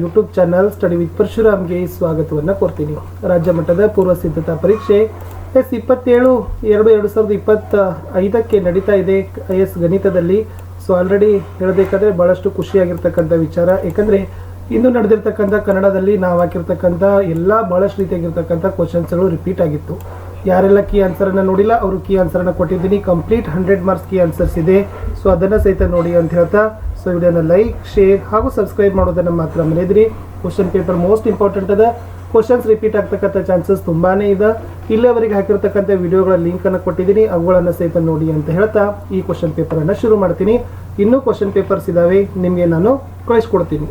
YouTube channel study with ಪರಶುರಾಮ್ಗೆ ಸ್ವಾಗತವನ್ನು ಕೋರ್ತೀನಿ. ರಾಜ್ಯ ಮಟ್ಟದ ಪೂರ್ವ ಸಿದ್ಧತಾ ಪರೀಕ್ಷೆ ಎಸ್ ಇಪ್ಪತ್ತೇಳು, ಎರಡು ಎರಡು ಸಾವಿರದ ಇಪ್ಪತ್ತ ಐದಕ್ಕೆ ನಡೀತಾ ಇದೆ ಎಸ್ ಗಣಿತದಲ್ಲಿ. ಸೊ ಆಲ್ರೆಡಿ ಹೇಳಬೇಕಾದ್ರೆ ಭಾಳಷ್ಟು ಖುಷಿಯಾಗಿರ್ತಕ್ಕಂಥ ವಿಚಾರ. ಯಾಕಂದರೆ ಇಂದು ನಡೆದಿರ್ತಕ್ಕಂಥ ಕನ್ನಡದಲ್ಲಿ ನಾವು ಹಾಕಿರ್ತಕ್ಕಂಥ ಎಲ್ಲ ಭಾಳಷ್ಟು ರೀತಿಯಾಗಿರ್ತಕ್ಕಂಥ ಕ್ವಶನ್ಸ್ಗಳು ರಿಪೀಟ್ ಆಗಿತ್ತು. ಯಾರೆಲ್ಲ ಕೀ ಆನ್ಸರನ್ನು ನೋಡಿಲ್ಲ, ಅವರು ಕೀ ಆನ್ಸರನ್ನು ಕೊಟ್ಟಿದ್ದೀನಿ. Complete hundred marks key answers ಇದೆ. ಸೊ ಅದನ್ನು ಸಹಿತ ನೋಡಿ ಅಂತ ಹೇಳ್ತಾ ಸೊ ವಿಡಿಯೋನ ಲೈಕ್ ಶೇರ್ ಹಾಗೂ ಸಬ್ಸ್ಕ್ರೈಬ್ ಮಾಡೋದನ್ನು ಮಾತ್ರ ಮರೆಯದ್ರಿ. ಕ್ವಶನ್ ಪೇಪರ್ ಮೋಸ್ಟ್ ಇಂಪಾರ್ಟೆಂಟ್ ಅದ. ಕ್ವಶನ್ಸ್ ರಿಪೀಟ್ ಆಗ್ತಕ್ಕಂಥ ಚಾನ್ಸಸ್ ತುಂಬಾ ಇದೆ. ಇಲ್ಲಿವರೆಗೆ ಹಾಕಿರ್ತಕ್ಕಂಥ ವಿಡಿಯೋಗಳ ಲಿಂಕನ್ನು ಕೊಟ್ಟಿದ್ದೀನಿ ಅವುಗಳನ್ನು ಸಹಿತ ನೋಡಿ ಅಂತ ಹೇಳ್ತಾ ಈ ಕ್ವಶನ್ ಪೇಪರನ್ನು ಶುರು ಮಾಡ್ತೀನಿ. ಇನ್ನೂ ಕ್ವಶನ್ ಪೇಪರ್ಸ್ ಇದ್ದಾವೆ ನಿಮಗೆ ನಾನು ಕಳಿಸ್ಕೊಡ್ತೀನಿ.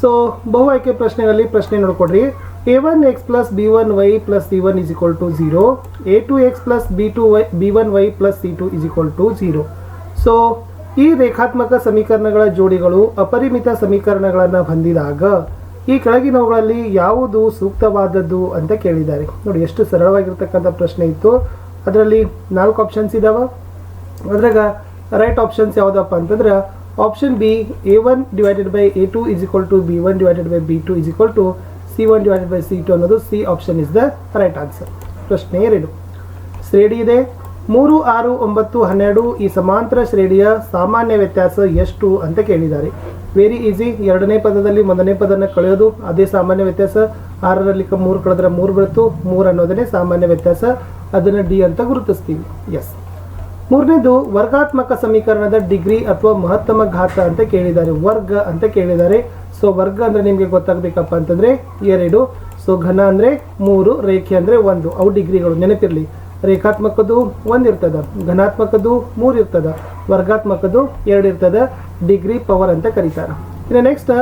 ಸೊ ಬಹು ಆಯ್ಕೆ ಪ್ರಶ್ನೆಗಳಲ್ಲಿ ಪ್ರಶ್ನೆ ನೋಡ್ಕೊಡ್ರಿ. A one x plus B one y plus C one is to zero A two x plus B two y B one y plus C two is to zero so ಈ ರೇಖಾತ್ಮಕ ಸಮೀಕರಣಗಳ ಜೋಡಿಗಳು ಅಪರಿಮಿತ ಸಮೀಕರಣಗಳನ್ನು ಹೊಂದಿದಾಗ ಈ ಕೆಳಗಿನವುಗಳಲ್ಲಿ ಯಾವುದು ಸೂಕ್ತವಾದದ್ದು ಅಂತ ಕೇಳಿದ್ದಾರೆ. ನೋಡಿ, ಎಷ್ಟು ಸರಳವಾಗಿರ್ತಕ್ಕಂಥ ಪ್ರಶ್ನೆ ಇತ್ತು. ಅದರಲ್ಲಿ ನಾಲ್ಕು ಆಪ್ಷನ್ಸ್ ಇದಾವೆ. ಅದ್ರಾಗ ರೈಟ್ ಆಪ್ಷನ್ಸ್ ಯಾವುದಪ್ಪ ಅಂತಂದ್ರೆ option B A one divided by A two is equal to B one divided by B two is equal to C one divided by C two ಅನ್ನೋದು C option is the right answer ಪ್ರಶ್ನೆ ಎರಡು. ಶ್ರೇಣಿ ಇದೆ. ಮೂರು ಆರು ಒಂಬತ್ತು ಹನ್ನೆರಡು ಈ ಸಮಾಂತರ ಶ್ರೇಣಿಯ ಸಾಮಾನ್ಯ ವ್ಯತ್ಯಾಸ ಎಷ್ಟು ಅಂತ ಕೇಳಿದ್ದಾರೆ. ವೆರಿ ಈಸಿ ಎರಡನೇ ಪದದಲ್ಲಿ ಮೊದಲನೇ ಪದನ ಕಳೆಯೋದು, ಅದೇ ಸಾಮಾನ್ಯ ವ್ಯತ್ಯಾಸ. ಆರರಲ್ಲಿ ಮೂರು ಕಳೆದ್ರೆ ಮೂರು ಬೀಳ್ತು ಮೂರು ಅನ್ನೋದನ್ನೇ ಸಾಮಾನ್ಯ ವ್ಯತ್ಯಾಸ. ಅದನ್ನು ಡಿ ಅಂತ ಗುರುತಿಸ್ತೀವಿ. ಎಸ್ ಮೂರನೇದು, ವರ್ಗಾತ್ಮಕ ಸಮೀಕರಣದ ಡಿಗ್ರಿ ಅಥವಾ ಮಹತ್ತಮ ಘಾತ ಅಂತ ಕೇಳಿದ್ದಾರೆ. ವರ್ಗ ಅಂತ ಕೇಳಿದ್ದಾರೆ. ಸೊ ವರ್ಗ ಅಂದ್ರೆ ನಿಮಗೆ ಗೊತ್ತಾಗಬೇಕಪ್ಪ ಅಂತಂದ್ರೆ ಎರಡು. ಸೊ ಘನ ಅಂದ್ರೆ ಮೂರು, ರೇಖೆ ಅಂದ್ರೆ ಒಂದು. ಅವು ಡಿಗ್ರಿಗಳು ನೆನಪಿರಲಿ. ರೇಖಾತ್ಮಕದ್ದು ಒಂದು ಇರ್ತದೆ, ಘನಾತ್ಮಕದ್ದು ಮೂರು ಇರ್ತದ, ವರ್ಗಾತ್ಮಕದ್ದು ಎರಡು ಇರ್ತದೆ, ಡಿಗ್ರಿ ಪವರ್ ಅಂತ ಕರೀತಾರೆ. ಇನ್ನು ನೆಕ್ಸ್ಟ್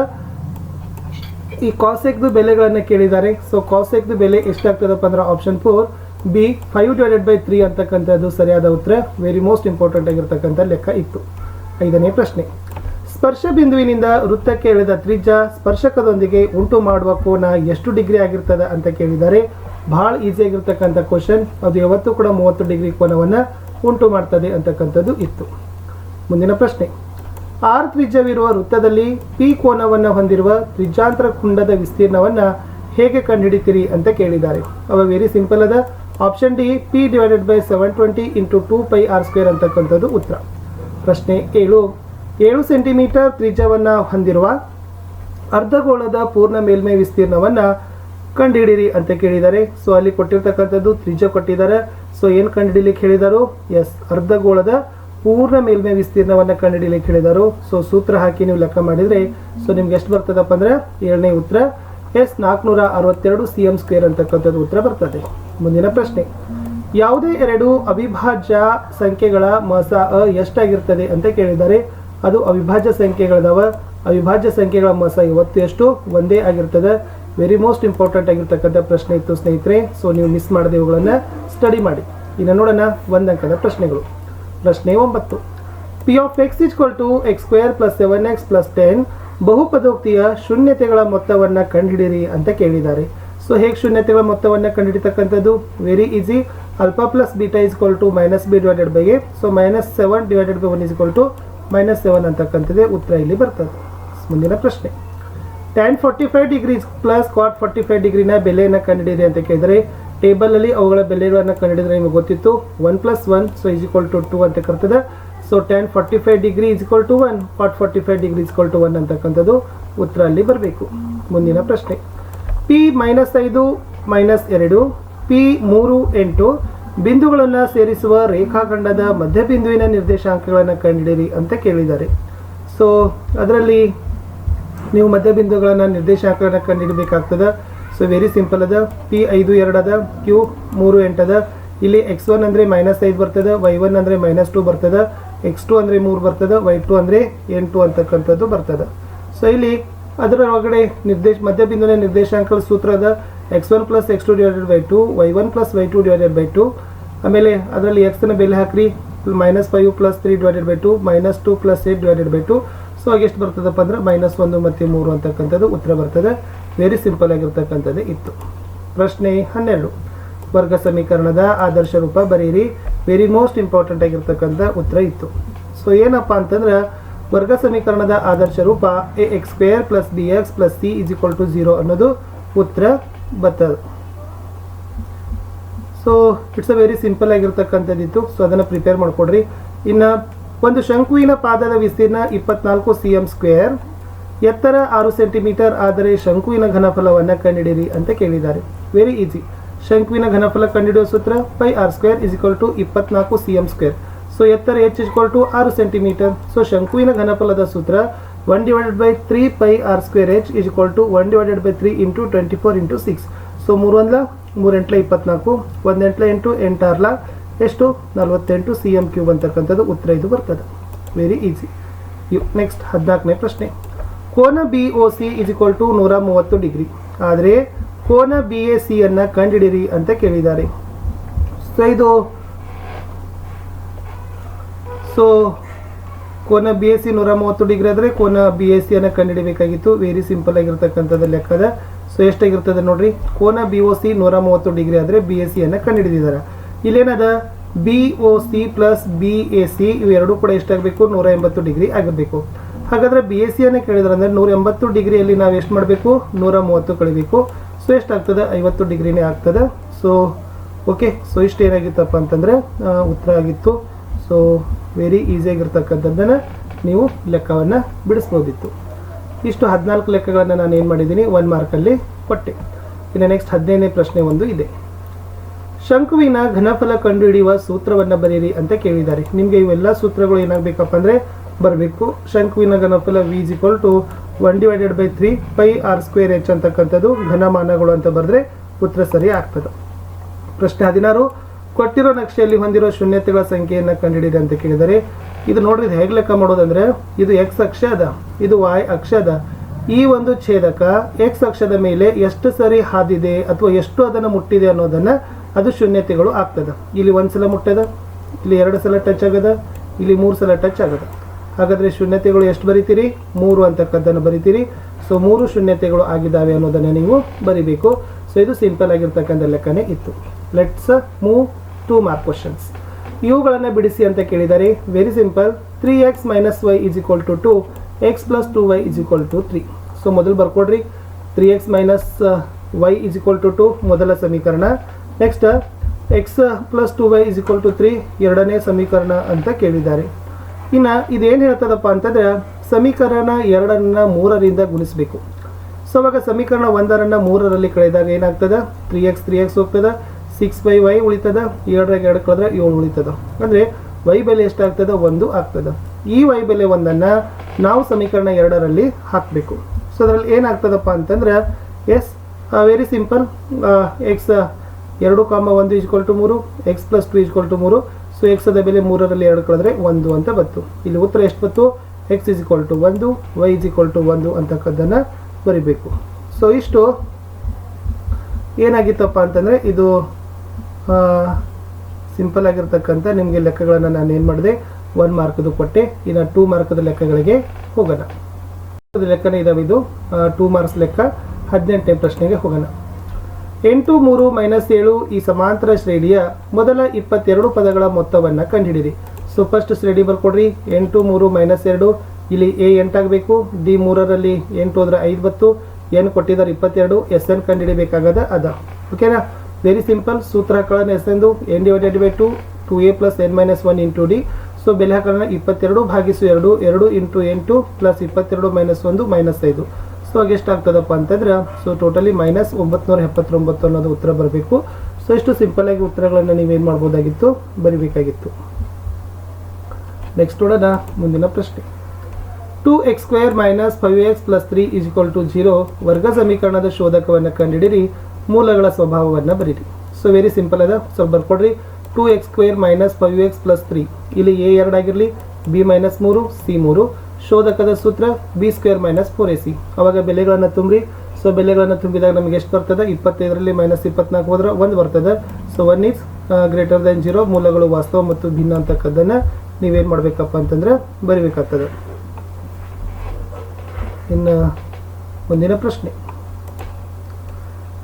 ಈ ಕಾಸೆಕ್ದು ಬೆಲೆಗಳನ್ನು ಕೇಳಿದ್ದಾರೆ ಸೊ ಕಾಸೆಕ್ದು ಬೆಲೆ ಎಷ್ಟಾಗ್ತದಪ್ಪ ಅಂದ್ರೆ option four B five divided by three ಅಂತಕ್ಕಂಥದ್ದು ಸರಿಯಾದ ಉತ್ತರ ವೆರಿ ಮೋಸ್ಟ್ ಇಂಪಾರ್ಟೆಂಟ್ ಆಗಿರ್ತಕ್ಕಂಥ ಲೆಕ್ಕ ಇತ್ತು. ಐದನೇ ಪ್ರಶ್ನೆ. ಸ್ಪರ್ಶ ಬಿಂದುವಿನಿಂದ ವೃತ್ತಕ್ಕೆ ಎಳೆದ ತ್ರಿಜ್ಯ ಸ್ಪರ್ಶಕದೊಂದಿಗೆ ಉಂಟು ಮಾಡುವ ಕೋನ ಎಷ್ಟು ಡಿಗ್ರಿ ಆಗಿರ್ತದೆ ಅಂತ ಕೇಳಿದ್ದಾರೆ ಬಹಳ ಈಸಿಯಾಗಿರ್ತಕ್ಕಂಥ ಕ್ವಶನ್ ಅದು ಯಾವತ್ತೂ ಕೂಡ ಮೂವತ್ತು ಡಿಗ್ರಿ ಕೋನವನ್ನು ಉಂಟು ಮಾಡ್ತದೆ ಅಂತಕ್ಕಂಥದ್ದು ಇತ್ತು. ಮುಂದಿನ ಪ್ರಶ್ನೆ. ಆರ್ ತ್ರಿಜ್ಯವಿರುವ ವೃತ್ತದಲ್ಲಿ ಪಿ ಕೋನವನ್ನು ಹೊಂದಿರುವ ತ್ರಿಜ್ಯಾಂತರ ಕುಂಡದ ವಿಸ್ತೀರ್ಣವನ್ನು ಹೇಗೆ ಕಂಡುಹಿಡಿತೀರಿ ಅಂತ ಕೇಳಿದ್ದಾರೆ. ಅವ ವೆರಿ ಸಿಂಪಲ್ ಅದ. Option D P divided by seven twenty into two pi r square ಅಂತಕ್ಕಂಥದ್ದು ಉತ್ತರ. ಪ್ರಶ್ನೆ ಏಳು. ಏಳು ಸೆಂಟಿಮೀಟರ್ ತ್ರಿಜ್ಯವನ್ನು ಹೊಂದಿರುವ ಅರ್ಧಗೋಳದ ಪೂರ್ಣ ಮೇಲ್ಮೈ ವಿಸ್ತೀರ್ಣವನ್ನು ಕಂಡುಹಿಡಿಯಿರಿ ಅಂತ ಕೇಳಿದ್ದಾರೆ. ಸೊ ಅಲ್ಲಿ ಕೊಟ್ಟಿರ್ತಕ್ಕಂಥದ್ದು ತ್ರಿಜ್ಯ ಕೊಟ್ಟಿದ್ದಾರೆ. ಸೊ ಏನು ಕಂಡುಹಿಡಿಲಿಕ್ಕೆ ಹೇಳಿದರು? ಎಸ್ ಅರ್ಧಗೋಳದ ಪೂರ್ಣ ಮೇಲ್ಮೈ ವಿಸ್ತೀರ್ಣವನ್ನು ಕಂಡುಹಿಡಿಲಿಕ್ಕೆ ಹೇಳಿದರು. ಸೊ ಸೂತ್ರ ಹಾಕಿ ನೀವು ಲೆಕ್ಕ ಮಾಡಿದರೆ ಸೊ ನಿಮ್ಗೆ ಎಷ್ಟು ಬರ್ತದಪ್ಪ ಅಂದ್ರೆ ಏಳನೇ ಉತ್ತರ. ಎಸ್ ನಾಲ್ಕುನೂರ ಅರವತ್ತೆರಡು ಸಿ ಎಂ ಸ್ಕ್ವೇರ್ ಅಂತಕ್ಕಂಥದ್ದು ಉತ್ತರ ಬರ್ತದೆ. ಮುಂದಿನ ಪ್ರಶ್ನೆ. ಯಾವುದೇ ಎರಡು ಅವಿಭಾಜ್ಯ ಸಂಖ್ಯೆಗಳ ಮಸ ಅ ಎಷ್ಟಾಗಿರ್ತದೆ ಅಂತ ಕೇಳಿದ್ದಾರೆ. ಅದು ಅವಿಭಾಜ್ಯ ಸಂಖ್ಯೆಗಳದವ. ಅವಿಭಾಜ್ಯ ಸಂಖ್ಯೆಗಳ ಮಸ ಇವತ್ತು ಎಷ್ಟು? ಒಂದೇ ಆಗಿರ್ತದೆ. ವೆರಿ ಮೋಸ್ಟ್ ಇಂಪಾರ್ಟೆಂಟ್ ಆಗಿರ್ತಕ್ಕಂಥ ಪ್ರಶ್ನೆ ಇತ್ತು, ಸ್ನೇಹಿತರೆ. ಸೊ ನೀವು ಮಿಸ್ ಮಾಡದೆ ಇವುಗಳನ್ನು ಸ್ಟಡಿ ಮಾಡಿ. ಇನ್ನು ನೋಡೋಣ ಒಂದು ಅಂಕದ ಪ್ರಶ್ನೆಗಳು. ಪ್ರಶ್ನೆ ಒಂಬತ್ತು. P of X is equal to X square plus seven X plus ten ಬಹುಪದೋಕ್ತಿಯ ಶೂನ್ಯತೆಗಳ ಮೊತ್ತವನ್ನು ಕಂಡುಹಿಡಿಯಿರಿ ಅಂತ ಕೇಳಿದ್ದಾರೆ. ಸೊ ಹೇಗೆ ಶೂನ್ಯತೆಗಳ ಮೊತ್ತವನ್ನು ಕಂಡುಹಿಡಿತಕ್ಕಂಥದ್ದು? Very easy alpha plus beta is equal to minus B divided by A so minus seven divided by one is equal to minus seven ಅಂತಕ್ಕಂಥದ್ದೇ ಉತ್ತರ ಇಲ್ಲಿ ಬರ್ತದೆ. ಮುಂದಿನ ಪ್ರಶ್ನೆ. Tan forty five degree plus cot forty five ಡಿಗ್ರಿನ ಬೆಲೆಯನ್ನು ಕಂಡುಹಿಡಿಯಿರಿ ಅಂತ ಕೇಳಿದರೆ ಟೇಬಲಲ್ಲಿ ಅವುಗಳ ಬೆಲೆಗಳನ್ನು ಕಂಡುಹಿಡಿದ್ರೆ ನಿಮಗೆ ಗೊತ್ತಿತ್ತು. One plus one so is equal to two ಅಂತ ಕರ್ತದೆ. So tan forty five degree is equal to one cot forty five degree is equal to one ಅಂತಕ್ಕಂಥದ್ದು ಉತ್ತರ ಅಲ್ಲಿ ಬರಬೇಕು. ಮುಂದಿನ ಪ್ರಶ್ನೆ. ಪಿ ಮೈನಸ್ ಐದು ಮೈನಸ್ ಎರಡು ಪಿ ಮೂರು, ಎಂಟು ಬಿಂದುಗಳನ್ನು ಸೇರಿಸುವ ರೇಖಾಖಂಡದ ಮಧ್ಯಬಿಂದುವಿನ ನಿರ್ದೇಶಾಂಕಗಳನ್ನು ಕಂಡುಹಿಡಿಯಿರಿ ಅಂತ ಕೇಳಿದ್ದಾರೆ. ಸೊ ಅದರಲ್ಲಿ ನೀವು ಮಧ್ಯಬಿಂದುಗಳನ್ನು ನಿರ್ದೇಶಾಂಕಗಳನ್ನು ಕಂಡುಹಿಡಬೇಕಾಗ್ತದೆ ಸೊ ವೆರಿ ಸಿಂಪಲ್ ಅದ. ಪಿ ಐದು ಎರಡು ಅದ. ಕ್ಯೂ ಮೂರು ಎಂಟದ ಇಲ್ಲಿ ಎಕ್ಸ್ ಒನ್ ಅಂದರೆ ಮೈನಸ್ ಐದು ಬರ್ತದೆ. ವೈ ಒನ್ ಅಂದರೆ ಮೈನಸ್ ಟು ಬರ್ತದೆ. ಎಕ್ಸ್ ಟು ಅಂದರೆ ಮೂರು ಬರ್ತದೆ. ವೈ ಟು ಅಂದರೆ ಎಂಟು ಅಂತಕ್ಕಂಥದ್ದು ಬರ್ತದೆ. ಸೊ ಇಲ್ಲಿ ಅದರ ಒಳಗಡೆ ನಿರ್ದೇಶ ಮಧ್ಯಬಿಂದುವಿನ ನಿರ್ದೇಶಾಂಕದ ಸೂತ್ರ ಅದ. X one plus x two divided by two y one plus y two divided by two ಆಮೇಲೆ ಅದರಲ್ಲಿ ಎಕ್ಸ್ನ ಬೆಲೆ ಹಾಕ್ರಿ. Minus five plus three divided by two minus two plus eight divided by two so ಆಗ ಎಷ್ಟು ಬರ್ತದಪ್ಪ ಅಂದ್ರೆ minus ಒಂದು ಮತ್ತು ಮೂರು ಅಂತಕ್ಕಂಥದ್ದು ಉತ್ತರ ಬರ್ತದೆ. ವೆರಿ ಸಿಂಪಲ್ ಆಗಿರ್ತಕ್ಕಂಥದ್ದು ಇತ್ತು. ಪ್ರಶ್ನೆ ಹನ್ನೆರಡು. ವರ್ಗ ಸಮೀಕರಣದ ಆದರ್ಶ ರೂಪ ಬರೀರಿ ವೆರಿ ಮೋಸ್ಟ್ ಇಂಪಾರ್ಟೆಂಟ್ ಆಗಿರ್ತಕ್ಕಂಥ ಉತ್ತರ ಇತ್ತು. ಸೊ ಏನಪ್ಪ ಅಂತಂದ್ರೆ ವರ್ಗ ಸಮೀಕರಣದ ಆದರ್ಶ ರೂಪ A x square plus B x plus C is equal to zero ಅನ್ನೋದು ಉತ್ತರ ಬರ್ತದೆ. So it's a very simple ಆಗಿರ್ತಕ್ಕಂಥದ್ದಿತ್ತು. So ಅದನ್ನು ಪ್ರಿಪೇರ್ ಮಾಡಿಕೊಡ್ರಿ. ಇನ್ನು ಒಂದು ಶಂಕುವಿನ ಪಾದದ ವಿಸ್ತೀರ್ಣ ಇಪ್ಪತ್ನಾಲ್ಕು ಸಿ ಎಂ ಸ್ಕ್ವೇರ್. ಎತ್ತರ ಆರು ಸೆಂಟಿಮೀಟರ್ ಆದರೆ ಶಂಕುವಿನ ಘನಫಲವನ್ನು ಕಂಡುಹಿಡಿಯಿರಿ ಅಂತ ಕೇಳಿದ್ದಾರೆ. ವೆರಿ ಈಸಿ ಶಂಕುವಿನ ಘನಫಲ ಕಂಡುಹಿಡಿಯುವ ಸೂತ್ರ pi r square is equal to ಇಪ್ಪತ್ನಾಲ್ಕು ಸಿ ಎಂ ಸ್ಕ್ವೇರ್. ಸೊ ಎತ್ತರ ಎಚ್ ಇಕ್ವಲ್ ಟು ಆರು ಸೆಂಟಿಮೀಟರ್. ಸೊ ಶಂಕುವಿನ ಘನಫಲದ ಸೂತ್ರ one divided by three pi r square H is equal to one divided by three into twenty four into six so ಮೂರು ಒಂದ್ಲ ಮೂರು ಎಂಟ್ಲ ಇಪ್ಪತ್ನಾಲ್ಕು ಒಂದೆಂಟ್ಲ ಎಂಟು ಎಂಟಾರ್ಲ. ಎಷ್ಟು? ನಲವತ್ತೆಂಟು ಸಿ ಎಂ ಕ್ಯೂಬ್ ಅಂತಕ್ಕಂಥದ್ದು ಉತ್ತರ ಇದು ಬರ್ತದೆ. ವೆರಿ ಈಸಿ ನೆಕ್ಸ್ಟ್ ಹದಿನಾಲ್ಕನೇ ಪ್ರಶ್ನೆ. ಕೋನ B O C is equal to ನೂರ ಮೂವತ್ತು ಡಿಗ್ರಿ. ಆದರೆ ಕೋನ ಬಿ ಎ ಸಿ ಅನ್ನು ಕಂಡುಹಿಡಿರಿ ಅಂತ ಕೇಳಿದ್ದಾರೆ. ಸೊ ಇದು ಸೊ ಕೋನ ಬಿ ಎಸ್ ಸಿ ನೂರ ಮೂವತ್ತು ಡಿಗ್ರಿ ಆದರೆ ಕೋನ ಬಿ ಎಸ್ ಸಿಯನ್ನು ಕಂಡುಹಿಡಬೇಕಾಗಿತ್ತು. ವೆರಿ ಸಿಂಪಲ್ ಆಗಿರ್ತಕ್ಕಂಥದ್ದು ಲೆಕ್ಕದ. ಸೊ ಎಷ್ಟಾಗಿರ್ತದೆ ನೋಡ್ರಿ? ಕೋನ ಬಿ ಒ ಸಿ ನೂರ ಮೂವತ್ತು ಡಿಗ್ರಿ ಆದರೆ ಬಿ ಎಸ್ ಸಿಯನ್ನು ಕಂಡುಹಿಡಿದಿದ್ದಾರೆ. ಇಲ್ಲೇನದ? B O C plus B A C ಇವೆರಡೂ ಕೂಡ ಎಷ್ಟಾಗಬೇಕು? ನೂರ ಎಂಬತ್ತು ಡಿಗ್ರಿ ಆಗಬೇಕು ಹಾಗಾದ್ರೆ ಬಿ ಎ ಸಿ ಅನ್ನೇ ಕೇಳಿದ್ರೆ ಅಂದರೆ ನೂರ ಎಂಬತ್ತು ಡಿಗ್ರಿಯಲ್ಲಿ ನಾವು ಎಷ್ಟು ಮಾಡಬೇಕು? ನೂರ ಮೂವತ್ತು ಕಳಿಬೇಕು. ಸೊ ಎಷ್ಟಾಗ್ತದೆ? ಐವತ್ತು ಡಿಗ್ರಿನೇ ಆಗ್ತದೆ. ಸೊ ಓಕೆ ಸೊ ಇಷ್ಟು ಏನಾಗಿತ್ತಪ್ಪ ಅಂತಂದರೆ ಉತ್ತರ ಆಗಿತ್ತು. ಸೊ ವೆರಿ ಈಸಿಯಾಗಿರ್ತಕ್ಕಂಥದ್ದನ್ನು ನೀವು ಲೆಕ್ಕವನ್ನು ಬಿಡಿಸ್ಬೋದಿತ್ತು. ಇಷ್ಟು ಹದಿನಾಲ್ಕು ಲೆಕ್ಕಗಳನ್ನು ನಾನು ಏನು ಮಾಡಿದ್ದೀನಿ ಒನ್ ಮಾರ್ಕಲ್ಲಿ ಕೊಟ್ಟೆ. ಇನ್ನು ನೆಕ್ಸ್ಟ್ ಹದಿನೈದನೇ ಪ್ರಶ್ನೆ ಒಂದು ಇದೆ. ಶಂಕುವಿನ ಘನಫಲ ಕಂಡುಹಿಡಿಯುವ ಸೂತ್ರವನ್ನು ಬರೀರಿ ಅಂತ ಕೇಳಿದ್ದಾರೆ. ನಿಮಗೆ ಇವೆಲ್ಲ ಸೂತ್ರಗಳು ಏನಾಗಬೇಕಪ್ಪ ಅಂದರೆ ಬರಬೇಕು. ಶಂಕುವಿನ ಘನಫಲ V is equal to one divided by three pi r square H ಅಂತಕ್ಕಂಥದ್ದು ಘನಮಾನಗಳು ಅಂತ ಬರೆದ್ರೆ ಉತ್ತರ ಸರಿ ಆಗ್ತದೆ. ಪ್ರಶ್ನೆ ಹದಿನಾರು, ಕೊಟ್ಟಿರೋ ನಕ್ಷೆಯಲ್ಲಿ ಹೊಂದಿರೋ ಶೂನ್ಯತೆಗಳ ಸಂಖ್ಯೆಯನ್ನು ಕಂಡುಹಿಡಿಯಿರಿ ಅಂತ ಕೇಳಿದರೆ ಇದು ನೋಡ್ರಿ, ಇದು ಹೇಗೆ ಲೆಕ್ಕ ಮಾಡೋದಂದ್ರೆ ಇದು ಎಕ್ಸ್ ಅಕ್ಷ ಅದ, ಇದು ವಾಯ್ ಅಕ್ಷ ಅದ. ಈ ಒಂದು ಛೇದಕ ಎಕ್ಸ್ ಅಕ್ಷದ ಮೇಲೆ ಎಷ್ಟು ಸರಿ ಹಾದಿದೆ ಅಥವಾ ಎಷ್ಟು ಅದನ್ನು ಮುಟ್ಟಿದೆ ಅನ್ನೋದನ್ನ ಅದು ಶೂನ್ಯತೆಗಳು ಆಗ್ತದೆ. ಇಲ್ಲಿ ಒಂದು ಸಲ ಮುಟ್ಟದ, ಇಲ್ಲಿ ಎರಡು ಸಲ ಟಚ್ ಆಗದ, ಇಲ್ಲಿ ಮೂರು ಸಲ ಟಚ್ ಆಗದ. ಹಾಗಾದ್ರೆ ಶೂನ್ಯತೆಗಳು ಎಷ್ಟು ಬರಿತೀರಿ? ಮೂರು ಅಂತಕ್ಕಂಥದ್ದನ್ನು ಬರಿತೀರಿ. ಸೊ ಮೂರು ಶೂನ್ಯತೆಗಳು ಆಗಿದ್ದಾವೆ ಅನ್ನೋದನ್ನು ನೀವು ಬರಿಬೇಕು. ಸೊ ಇದು ಸಿಂಪಲ್ ಆಗಿರ್ತಕ್ಕಂಥ ಲೆಕ್ಕನೇ ಇತ್ತು. Let's move to mark questions ಇವುಗಳನ್ನು ಬಿಡಿಸಿ ಅಂತ ಕೇಳಿದರೆ very simple three x minus y is equal to two x plus two y is equal to three so ಮೊದಲು ಬರ್ಕೊಡ್ರಿ. Three x minus y is equal to two ಮೊದಲ ಸಮೀಕರಣ. Next x plus two y is equal to three ಎರಡನೇ ಸಮೀಕರಣ ಅಂತ ಕೇಳಿದ್ದಾರೆ. ಇನ್ನು ಇದೇನು ಹೇಳ್ತದಪ್ಪ ಅಂತಂದ್ರೆ ಸಮೀಕರಣ ಎರಡರನ್ನು ಮೂರರಿಂದ ಗುಣಿಸಬೇಕು. ಸೊ ಅವಾಗ ಸಮೀಕರಣ ಒಂದರನ್ನು ಮೂರರಲ್ಲಿ ಕಳೆದಾಗ ಏನಾಗ್ತದೆ? ತ್ರೀ ಎಕ್ಸ್ ತ್ರೀ ಎಕ್ಸ್ ಹೋಗ್ತದೆ. ಸಿಕ್ಸ್ ಬೈ ವೈ ಉಳಿತದ. ಎರಡರಾಗ ಎರಡು ಕಳೆದ್ರೆ ಏಳು ಉಳಿತದ. ಅಂದರೆ ವೈ ಬೆಲೆ ಎಷ್ಟಾಗ್ತದ? ಒಂದು ಆಗ್ತದೆ. ಈ ವೈ ಬೆಲೆ ಒಂದನ್ನು ನಾವು ಸಮೀಕರಣ ಎರಡರಲ್ಲಿ ಹಾಕಬೇಕು. ಸೊ ಅದರಲ್ಲಿ ಏನಾಗ್ತದಪ್ಪ ಅಂತಂದ್ರೆ ಎಸ್ ವೆರಿ ಸಿಂಪಲ್ ಎಕ್ಸ್ ಎರಡು ಕಾಮ ಒಂದು ಇಜ್ಕೊಲ್ ಟು ಮೂರು x plus two is equal to ಮೂರು. ಸೊ ಎಕ್ಸ್ ಅದ ಬೆಲೆ ಮೂರರಲ್ಲಿ ಎರಡು ಕಳೆದ್ರೆ ಒಂದು ಅಂತ ಬಂತು. ಇಲ್ಲಿ ಉತ್ತರ ಎಷ್ಟು ಬಂತು? ಎಕ್ಸ್ ಇಸ್ ಟು ಒಂದು ವೈ ಇಸ್ ಟು ಒಂದು ಅಂತಕ್ಕದ್ದನ್ನು ಬರಿಬೇಕು. ಸೊ ಇಷ್ಟು. ಏನಾಗಿತ್ತಪ್ಪ ಅಂತಂದರೆ ಇದು ಸಿಂಪಲ್ ಆಗಿರ್ತಕ್ಕಂಥ ನಿಮಗೆ ಲೆಕ್ಕಗಳನ್ನು ನಾನು ಏನು ಮಾಡಿದೆ? ಒನ್ ಮಾರ್ಕದು ಕೊಟ್ಟೆ. ಇನ್ನು ಟೂ ಮಾರ್ಕದ ಲೆಕ್ಕಗಳಿಗೆ ಹೋಗೋಣ. ಲೆಕ್ಕನೇ ಇದಾವೆ ಇದು. ಟೂ ಮಾರ್ಕ್ಸ್ ಲೆಕ್ಕ. ಹದಿನೆಂಟನೇ ಪ್ರಶ್ನೆಗೆ ಹೋಗೋಣ. ಎಂಟು ಮೂರು ಮೈನಸ್ ಏಳು ಈ ಸಮಾಂತರ ಶ್ರೇಣಿಯ ಮೊದಲ ಇಪ್ಪತ್ತೆರಡು ಪದಗಳ ಮೊತ್ತವನ್ನು ಕಂಡುಹಿಡಿರಿ ಸೊ ಫಸ್ಟ್ ಶ್ರೇಣಿ ಬರ್ಕೊಡ್ರಿ. ಎಂಟು ಮೂರು ಮೈನಸ್ ಎರಡು, ಇಲ್ಲಿ ಎ ಎಂಟಾಗಬೇಕು. ಡಿ ಮೂರರಲ್ಲಿ ಎಂಟು ಹೋದ್ರೆ ಐದು ಬತ್ತು ಎನ್ ಕೊಟ್ಟಿದ್ದಾರೆ ಇಪ್ಪತ್ತೆರಡು, ಎಸ್ ಎನ್ ಕಂಡುಹಿಡಿಬೇಕಾಗದ ಅದ. ಓಕೆನಾ ವೆರಿ ಸಿಂಪಲ್ ಸೂತ್ರ ಹಾಕೋಣ ಎಸ್ ಎಂದು, N divided by two two A plus N minus one into D so ಬೆಲೆ ಹಾಕೋಣ ಇಪ್ಪತ್ತೆರಡು ಭಾಗಿಸು ಎರಡು ಎರಡು ಇಂಟು ಎಂಟು ಪ್ಲಸ್ ಇಪ್ಪತ್ತೆರಡು ಮೈನಸ್ ಒಂದು ಮೈನಸ್ ಐದು. ಸೊ ಹಾಗೆ ಎಷ್ಟಾಗ್ತದಪ್ಪ ಅಂತಂದ್ರೆ ಸೊ ಟೋಟಲಿ ಮೈನಸ್ ಒಂಬತ್ತು ಎಪ್ಪತ್ತೊಂಬತ್ತು ಅನ್ನೋದು ಉತ್ತರ ಬರಬೇಕು. ಸೊ ಇಷ್ಟು ಸಿಂಪಲ್ ಆಗಿ ಉತ್ತರಗಳನ್ನು ನೀವೇನು ಮಾಡ್ಬೋದಾಗಿತ್ತು? ಬರಿಬೇಕಾಗಿತ್ತು. ನೆಕ್ಸ್ಟ್ ನೋಡೋಣ ಮುಂದಿನ ಪ್ರಶ್ನೆ. Two x square minus five x plus three is equal to zero ವರ್ಗ ಸಮೀಕರಣದ ಶೋಧಕವನ್ನು ಕಂಡುಹಿಡಿರಿ ಮೂಲಗಳ ಸ್ವಭಾವವನ್ನು ಬರೀರಿ. ಸೊ ವೆರಿ ಸಿಂಪಲ್ ಅದ. So ಬರ್ಕೊಡ್ರಿ. Two x square minus five x plus three ಇಲ್ಲಿ ಎ ಎರಡಾಗಿರಲಿ ಬಿ ಮೈನಸ್ ಮೂರು ಸಿ ಮೂರು. ಶೋಧಕದ ಸೂತ್ರ B square minus four A C ಅವಾಗ ಬೆಲೆಗಳನ್ನು ತುಂಬ್ರಿ. ಸೊ ಬೆಲೆಗಳನ್ನು ತುಂಬಿದಾಗ ನಮಗೆ ಎಷ್ಟು ಬರ್ತದೆ? ಇಪ್ಪತ್ತೈದರಲ್ಲಿ ಮೈನಸ್ ಇಪ್ಪತ್ನಾಲ್ಕು ಹೋದ್ರೆ ಒಂದು ಬರ್ತದೆ. So one is greater than zero ಮೂಲಗಳು ವಾಸ್ತವ ಮತ್ತು ಭಿನ್ನ ಅಂತಕ್ಕದ್ದನ್ನು ನೀವೇನು ಮಾಡಬೇಕಪ್ಪ ಅಂತಂದ್ರೆ ಬರಿಬೇಕಾಗ್ತದೆ. ಇನ್ನು ಮುಂದಿನ ಪ್ರಶ್ನೆ.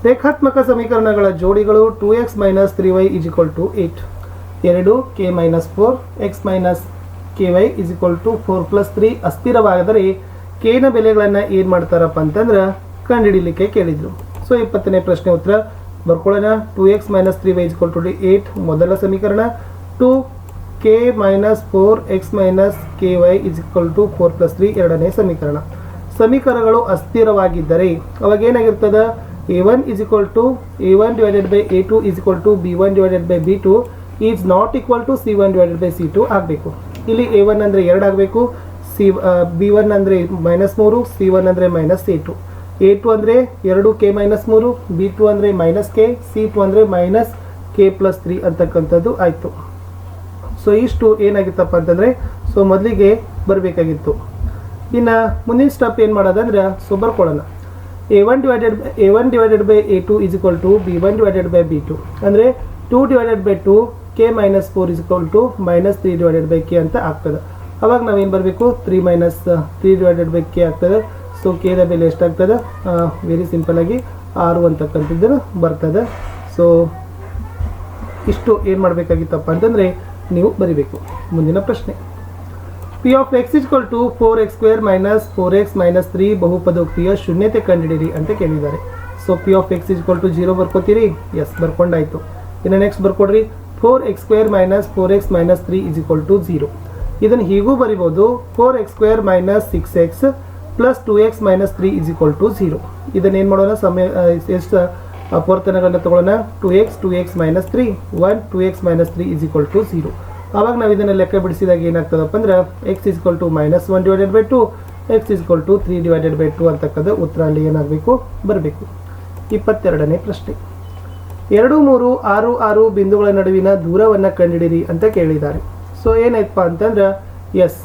ರೇಖಾತ್ಮಕ ಸಮೀಕರಣಗಳ ಜೋಡಿಗಳು two x minus three y is equal to eight ಎರಡು k minus four x minus k y is equal to four plus three ಅಸ್ಥಿರವಾದರೆ ಕೇನ ಬೆಲೆಗಳನ್ನು ಏನು ಮಾಡ್ತಾರಪ್ಪ ಅಂತಂದ್ರೆ ಕಂಡುಹಿಡಿಲಿಕ್ಕೆ ಕೇಳಿದರು. ಸೊ ಇಪ್ಪತ್ತನೇ ಪ್ರಶ್ನೆ ಉತ್ತರ. ಬರ್ಕೊಳ್ಳೋಣ. Two x minus three y is equal to eight ಮೊದಲ ಸಮೀಕರಣ. Two k minus four x minus k y is equal to four plus three ಎರಡನೇ ಸಮೀಕರಣ. ಸಮೀಕರಣಗಳು ಅಸ್ಥಿರವಾಗಿದ್ದರೆ ಅವಾಗ ಏನಾಗಿರ್ತದೆ? A one is equal to a one divided by a two is equal to b one divided by b two is not equal to c one divided by c two ಆಗಬೇಕು. ಇಲ್ಲಿ a one ಅಂದರೆ ಎರಡು ಆಗಬೇಕು c b one ಅಂದರೆ minus ಮೂರು c one ಅಂದರೆ minus a two a two ಅಂದರೆ ಎರಡು ಕೆ ಮೈನಸ್ ಮೂರು ಬಿ ಟು ಅಂದರೆ ಮೈನಸ್ ಕೆ ಸಿ ಟು ಅಂದರೆ ಮೈನಸ್ ಕೆ ಪ್ಲಸ್ ತ್ರೀ ಅಂತಕ್ಕಂಥದ್ದು ಆಯಿತು. ಸೊ ಇಷ್ಟು ಏನಾಗಿತ್ತಪ್ಪ ಅಂತಂದರೆ ಸೊ ಮೊದಲಿಗೆ ಬರಬೇಕಾಗಿತ್ತು. ಇನ್ನು ಮುಂದಿನ ಸ್ಟೆಪ್ ಏನು ಮಾಡೋದಂದ್ರೆ so ಬರ್ಕೊಳ್ಳೋಣ. A one divided by a one divided by a two is equal to b one divided by b two ಅಂದರೆ two divided by two k minus four is equal to minus three divided by k ಅಂತ ಆಗ್ತದೆ. ಅವಾಗ ನಾವೇನು ಬರಬೇಕು? Three minus three divided by k ಆಗ್ತದೆ. So ಕೆದ ಬೆಲೆ ಎಷ್ಟಾಗ್ತದೆ? ವೆರಿ ಸಿಂಪಲಾಗಿ ಆರು ಅಂತಕ್ಕಂಥದ್ದು ಬರ್ತದೆ. ಸೊ ಇಷ್ಟು ಏನು ಮಾಡಬೇಕಾಗಿತ್ತಪ್ಪ ಅಂತಂದರೆ ನೀವು ಬರಿಬೇಕು. ಮುಂದಿನ ಪ್ರಶ್ನೆ. P of x is equal to four x square minus four x minus three ಬಹುಪದೋಕ್ತಿಯ ಶೂನ್ಯತೆ ಕಂಡುಹಿಡಿಯಿರಿ ಅಂತ ಕೇಳಿದ್ದಾರೆ. So p of x is equal to zero ಬರ್ಕೋತೀರಿ? Yes ಬರ್ಕೊಂಡಾಯ್ತು. ಇನ್ನು next ಬರ್ಕೊಡ್ರಿ. Four x square minus four x minus three is equal to zero ಇದನ್ನು ಹೀಗೂ ಬರಿಬೋದು four x square minus six x plus two x minus three is equal to zero ಇದನ್ನು ಏನು ಮಾಡೋಣ? ಸಮಯ ಎಷ್ಟು ಅಪವರ್ತನಗಳನ್ನ ತಗೊಳ್ಳೋಣ? Two x two x minus three one two x minus three is equal to zero ಆವಾಗ ನಾವು ಇದನ್ನು ಲೆಕ್ಕ ಬಿಡಿಸಿದಾಗ ಏನಾಗ್ತದಪ್ಪ ಅಂದ್ರೆ x is equal to minus one divided by two x is equal to three divided by two ಅಂತಕ್ಕಂಥ ಉತ್ತರ ಅಲ್ಲಿ ಏನಾಗಬೇಕು? ಬರಬೇಕು. ಇಪ್ಪತ್ತೆರಡನೇ ಪ್ರಶ್ನೆ. ಎರಡು ಮೂರು ಆರು ಆರು ಬಿಂದುಗಳ ನಡುವಿನ ದೂರವನ್ನು ಕಂಡುಹಿಡಿರಿ ಅಂತ ಕೇಳಿದ್ದಾರೆ. ಸೊ ಏನಾಯ್ತಪ್ಪ ಅಂತಂದ್ರೆ ಎಸ್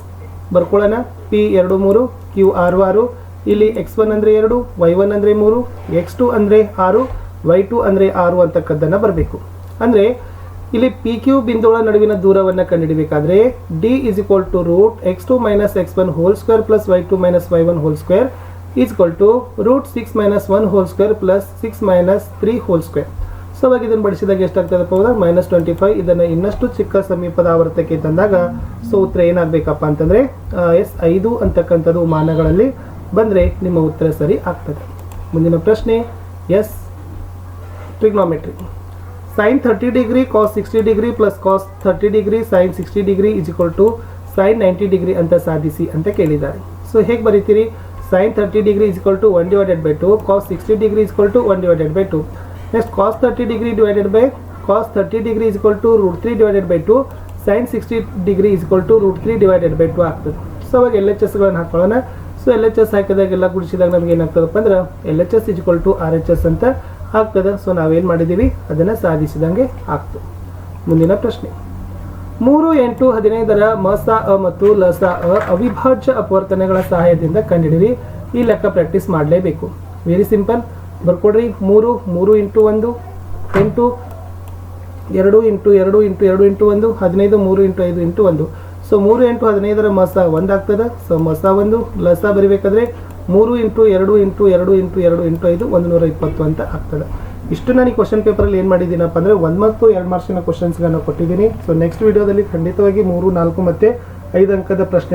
ಬರ್ಕೊಳ್ಳೋಣ. ಪಿ ಎರಡು ಮೂರು ಕ್ಯೂ ಆರು ಆರು, ಇಲ್ಲಿ ಎಕ್ಸ್ ಒನ್ ಅಂದರೆ ಎರಡು ವೈ ಒನ್ ಅಂದರೆ ಮೂರು ಎಕ್ಸ್ ಟು ಅಂದರೆ ಆರು ವೈ ಟು ಅಂದರೆ ಆರು ಅಂತಕ್ಕದ್ದನ್ನು ಬರಬೇಕು. ಅಂದರೆ, ಇಲ್ಲಿ ಪಿ ಕ್ಯೂ ಬಿಂದುಗಳ ನಡುವಿನ ದೂರವನ್ನು ಕಂಡುಹಿಡಬೇಕಾದ್ರೆ d is equal to root x two minus x one whole square plus y two minus y one whole square is equal to root six minus one whole square plus six minus three whole square so ಅವಾಗ ಇದನ್ನು ಬಡಿಸಿದಾಗ ಎಷ್ಟಾಗ್ತದಪ್ಪ ಅಂದ್ರೆ minus twenty five ಇದನ್ನು ಇನ್ನಷ್ಟು ಚಿಕ್ಕ ಸಮೀಪದ ಆವರ್ತಕ್ಕೆ ತಂದಾಗ so ಉತ್ತರ ಏನಾಗಬೇಕಪ್ಪ ಅಂತಂದರೆ ಎಸ್ ಐದು ಅಂತಕ್ಕಂಥದ್ದು ಮಾನಗಳಲ್ಲಿ ಬಂದರೆ ನಿಮ್ಮ ಉತ್ತರ ಸರಿ ಆಗ್ತದೆ. ಮುಂದಿನ ಪ್ರಶ್ನೆ yes trigonometry sine thirty degree cos sixty degree plus cos thirty degree sine sixty degree is equal to sine ninety degree ಅಂತ ಸಾಧಿಸಿ ಅಂತ ಕೇಳಿದ್ದಾರೆ. ಸೊ ಹೇಗೆ ಬರೀತೀರಿ? Sine thirty degree is to one divided by two cos sixty degree is to one divided by two next cos thirty degree divided by cos thirty degree is equal to root three divided by two sine sixty degree is equal to root three divided by two ಆಗ್ತದೆ. So ಅವಾಗ L H ಎಸ್ಗಳನ್ನು ಹಾಕೊಳ್ಳೋಣ. So L H S ಹಾಕಿದಾಗೆಲ್ಲ ಗುಡಿಸಿದಾಗ ನಮ್ಗೆ ಏನಾಗ್ತದಪ್ಪ ಅಂದ್ರೆ L H S is equal to R H S ಅಂತ ಆಗ್ತದೆ. ಸೊ ನಾವೇನು ಮಾಡಿದ್ದೀವಿ ಅದನ್ನು ಸಾಧಿಸಿದಂಗೆ ಆಗ್ತದೆ. ಮುಂದಿನ ಪ್ರಶ್ನೆ. ಮೂರು ಎಂಟು ಹದಿನೈದರ ಮಸ ಅ ಮತ್ತು ಲಸ ಅ ಅವಿಭಾಜ್ಯ ಅಪವರ್ತನೆಗಳ ಸಹಾಯದಿಂದ ಕಂಡುಹಿಡಿರಿ ಈ ಲೆಕ್ಕ ಪ್ರಾಕ್ಟೀಸ್ ಮಾಡಲೇಬೇಕು. ವೆರಿ ಸಿಂಪಲ್ ಬರ್ಕೊಡ್ರಿ. ಮೂರು ಮೂರು ಇಂಟು ಒಂದು, ಎಂಟು, ಎರಡು ಇಂಟು ಎರಡು ಇಂಟು ಎರಡು ಇಂಟು ಒಂದು, ಹದಿನೈದು, ಮೂರು ಇಂಟು ಐದು ಇಂಟು ಒಂದು. ಸೊ ಮೂರು ಎಂಟು ಹದಿನೈದರ ಮಸ ಒಂದಾಗ್ತದೆ. ಸೊ ಮಸ ಒಂದು, ಲಸ ಬರಿಬೇಕಾದ್ರೆ ಮೂರು ಇಂಟು ಎರಡು ಇಂಟು ಎರಡು ಇಂಟು ಎರಡು ಇಂಟು ಐದು ಒಂದು ನೂರ ಇಪ್ಪತ್ತು ಅಂತ ಆಗ್ತದೆ. ಇಷ್ಟು ನಾನು ಈ ಕ್ವಶನ್ ಪೇಪರಲ್ಲಿ ಏನು ಮಾಡಿದ್ದೀನಪ್ಪ ಅಂದರೆ ಒಂದು ಮತ್ತು ಎರಡು ಮಾರ್ಕ್ಸಿನ ಕ್ವಶನ್ಸ್ಗಳನ್ನು ಕೊಟ್ಟಿದ್ದೀನಿ. ಸೊ ನೆಕ್ಸ್ಟ್ ವೀಡಿಯೋದಲ್ಲಿ ಖಂಡಿತವಾಗಿ ಮೂರು, ನಾಲ್ಕು ಮತ್ತು ಐದು ಅಂಕದ ಪ್ರಶ್ನೆ